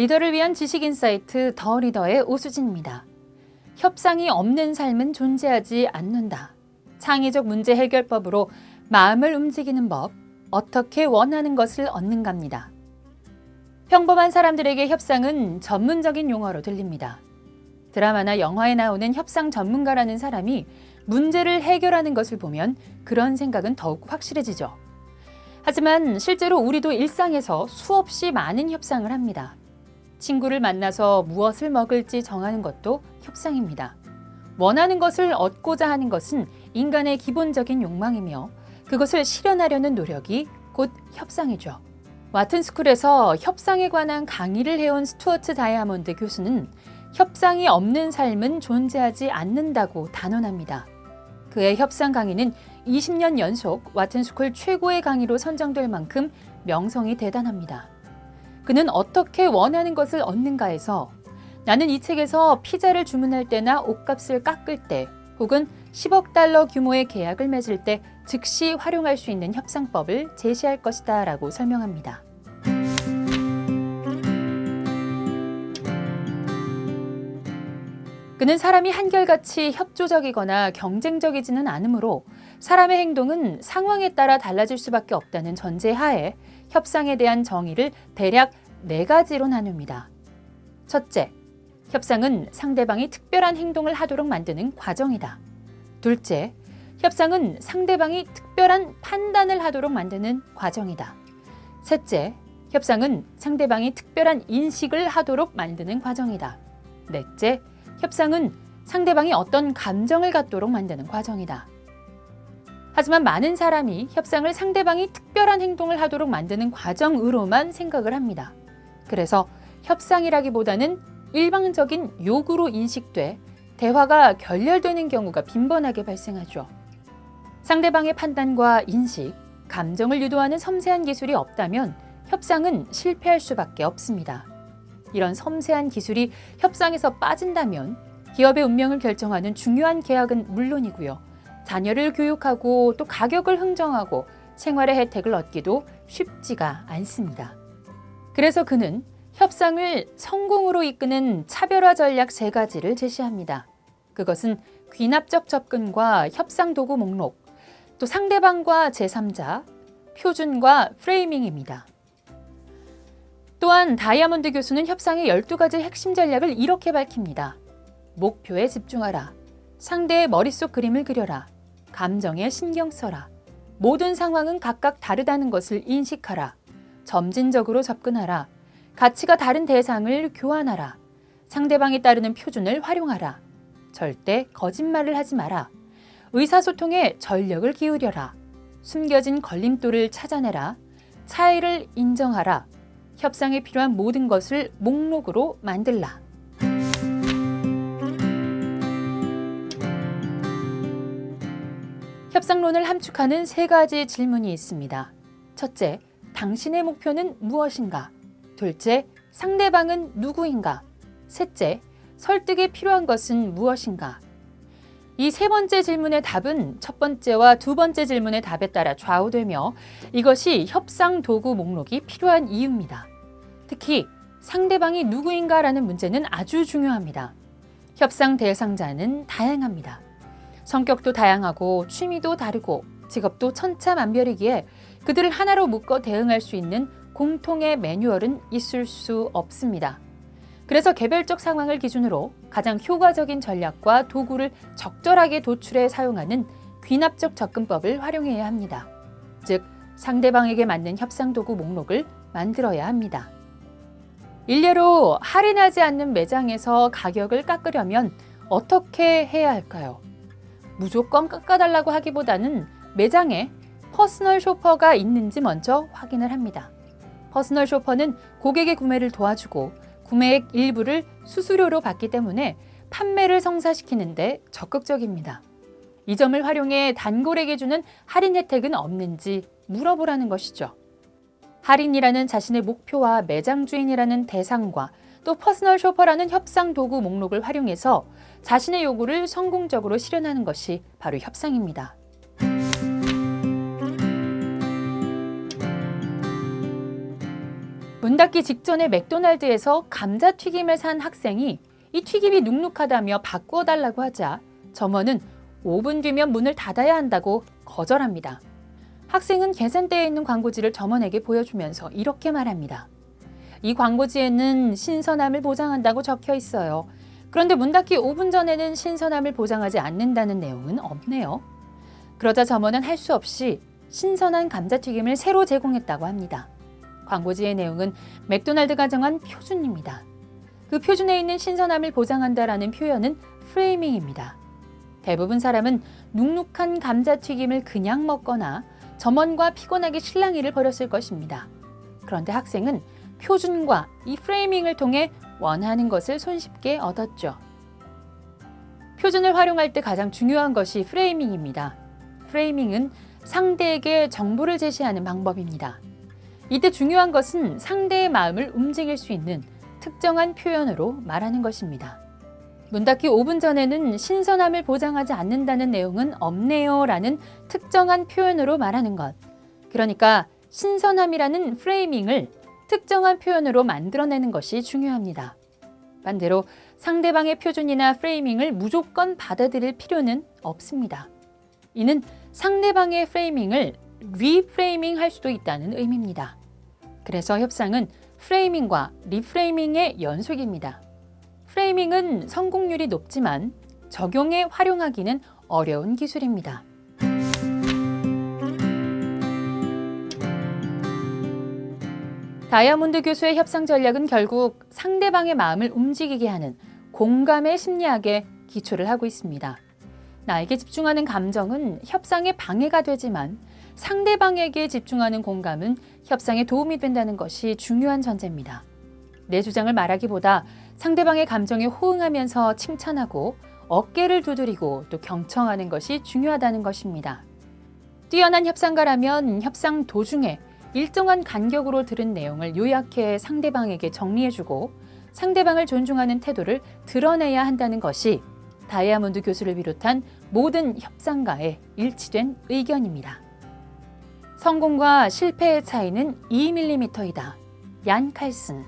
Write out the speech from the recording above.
리더를 위한 지식 인사이트 더 리더의 오수진입니다. 협상이 없는 삶은 존재하지 않는다. 창의적 문제 해결법으로 마음을 움직이는 법, 어떻게 원하는 것을 얻는갑니다. 평범한 사람들에게 협상은 전문적인 용어로 들립니다. 드라마나 영화에 나오는 협상 전문가라는 사람이 문제를 해결하는 것을 보면 그런 생각은 더욱 확실해지죠. 하지만 실제로 우리도 일상에서 수없이 많은 협상을 합니다. 친구를 만나서 무엇을 먹을지 정하는 것도 협상입니다. 원하는 것을 얻고자 하는 것은 인간의 기본적인 욕망이며 그것을 실현하려는 노력이 곧 협상이죠. 와튼 스쿨에서 협상에 관한 강의를 해온 스튜어트 다이아몬드 교수는 협상이 없는 삶은 존재하지 않는다고 단언합니다. 그의 협상 강의는 20년 연속 와튼 스쿨 최고의 강의로 선정될 만큼 명성이 대단합니다. 그는 어떻게 원하는 것을 얻는가에서 나는 이 책에서 피자를 주문할 때나 옷값을 깎을 때 혹은 10억 달러 규모의 계약을 맺을 때 즉시 활용할 수 있는 협상법을 제시할 것이다 라고 설명합니다. 그는 사람이 한결같이 협조적이거나 경쟁적이지는 않으므로 사람의 행동은 상황에 따라 달라질 수밖에 없다는 전제 하에 협상에 대한 정의를 대략 네 가지로 나눕니다. 첫째, 협상은 상대방이 특별한 행동을 하도록 만드는 과정이다. 둘째, 협상은 상대방이 특별한 판단을 하도록 만드는 과정이다. 셋째, 협상은 상대방이 특별한 인식을 하도록 만드는 과정이다. 넷째, 협상은 상대방이 어떤 감정을 갖도록 만드는 과정이다. 하지만 많은 사람이 협상을 상대방이 특별한 행동을 하도록 만드는 과정으로만 생각을 합니다. 그래서 협상이라기보다는 일방적인 요구로 인식돼 대화가 결렬되는 경우가 빈번하게 발생하죠. 상대방의 판단과 인식, 감정을 유도하는 섬세한 기술이 없다면 협상은 실패할 수밖에 없습니다. 이런 섬세한 기술이 협상에서 빠진다면 기업의 운명을 결정하는 중요한 계약은 물론이고요. 자녀를 교육하고 또 가격을 흥정하고 생활의 혜택을 얻기도 쉽지가 않습니다. 그래서 그는 협상을 성공으로 이끄는 차별화 전략 세 가지를 제시합니다. 그것은 귀납적 접근과 협상 도구 목록, 또 상대방과 제3자, 표준과 프레이밍입니다. 또한 다이아몬드 교수는 협상의 12가지 핵심 전략을 이렇게 밝힙니다. 목표에 집중하라. 상대의 머릿속 그림을 그려라. 감정에 신경 써라. 모든 상황은 각각 다르다는 것을 인식하라. 점진적으로 접근하라. 가치가 다른 대상을 교환하라. 상대방이 따르는 표준을 활용하라. 절대 거짓말을 하지 마라. 의사소통에 전력을 기울여라. 숨겨진 걸림돌을 찾아내라. 차이를 인정하라. 협상에 필요한 모든 것을 목록으로 만들라. 협상론을 함축하는 세 가지 질문이 있습니다. 첫째, 당신의 목표는 무엇인가? 둘째, 상대방은 누구인가? 셋째, 설득에 필요한 것은 무엇인가? 이 세 번째 질문의 답은 첫 번째와 두 번째 질문의 답에 따라 좌우되며 이것이 협상 도구 목록이 필요한 이유입니다. 특히 상대방이 누구인가라는 문제는 아주 중요합니다. 협상 대상자는 다양합니다. 성격도 다양하고 취미도 다르고 직업도 천차만별이기에 그들을 하나로 묶어 대응할 수 있는 공통의 매뉴얼은 있을 수 없습니다. 그래서 개별적 상황을 기준으로 가장 효과적인 전략과 도구를 적절하게 도출해 사용하는 귀납적 접근법을 활용해야 합니다. 즉, 상대방에게 맞는 협상 도구 목록을 만들어야 합니다. 일례로 할인하지 않는 매장에서 가격을 깎으려면 어떻게 해야 할까요? 무조건 깎아달라고 하기보다는 매장에 퍼스널 쇼퍼가 있는지 먼저 확인을 합니다. 퍼스널 쇼퍼는 고객의 구매를 도와주고 구매액 일부를 수수료로 받기 때문에 판매를 성사시키는데 적극적입니다. 이 점을 활용해 단골에게 주는 할인 혜택은 없는지 물어보라는 것이죠. 할인이라는 자신의 목표와 매장 주인이라는 대상과 또 퍼스널 쇼퍼라는 협상 도구 목록을 활용해서 자신의 요구를 성공적으로 실현하는 것이 바로 협상입니다. 문 닫기 직전에 맥도날드에서 감자튀김을 산 학생이 이 튀김이 눅눅하다며 바꾸어 달라고 하자 점원은 5분 뒤면 문을 닫아야 한다고 거절합니다. 학생은 계산대에 있는 광고지를 점원에게 보여주면서 이렇게 말합니다. 이 광고지에는 신선함을 보장한다고 적혀 있어요. 그런데 문 닫기 5분 전에는 신선함을 보장하지 않는다는 내용은 없네요. 그러자 점원은 할 수 없이 신선한 감자튀김을 새로 제공했다고 합니다. 광고지의 내용은 맥도날드가 정한 표준입니다. 그 표준에 있는 신선함을 보장한다라는 표현은 프레이밍입니다. 대부분 사람은 눅눅한 감자튀김을 그냥 먹거나 점원과 피곤하게 실랑이를 벌였을 것입니다. 그런데 학생은 표준과 이 프레이밍을 통해 원하는 것을 손쉽게 얻었죠. 표준을 활용할 때 가장 중요한 것이 프레이밍입니다. 프레이밍은 상대에게 정보를 제시하는 방법입니다. 이때 중요한 것은 상대의 마음을 움직일 수 있는 특정한 표현으로 말하는 것입니다. 문 닫기 5분 전에는 신선함을 보장하지 않는다는 내용은 없네요 라는 특정한 표현으로 말하는 것. 그러니까 신선함이라는 프레이밍을 특정한 표현으로 만들어내는 것이 중요합니다. 반대로 상대방의 표준이나 프레이밍을 무조건 받아들일 필요는 없습니다. 이는 상대방의 프레이밍을 리프레이밍 할 수도 있다는 의미입니다. 그래서 협상은 프레이밍과 리프레이밍의 연속입니다. 프레이밍은 성공률이 높지만 적용에 활용하기는 어려운 기술입니다. 다이아몬드 교수의 협상 전략은 결국 상대방의 마음을 움직이게 하는 공감의 심리학에 기초를 하고 있습니다. 나에게 집중하는 감정은 협상에 방해가 되지만 상대방에게 집중하는 공감은 협상에 도움이 된다는 것이 중요한 전제입니다. 내 주장을 말하기보다 상대방의 감정에 호응하면서 칭찬하고 어깨를 두드리고 또 경청하는 것이 중요하다는 것입니다. 뛰어난 협상가라면 협상 도중에 일정한 간격으로 들은 내용을 요약해 상대방에게 정리해주고 상대방을 존중하는 태도를 드러내야 한다는 것이 다이아몬드 교수를 비롯한 모든 협상가의 일치된 의견입니다. 성공과 실패의 차이는 2mm이다. 얀 칼슨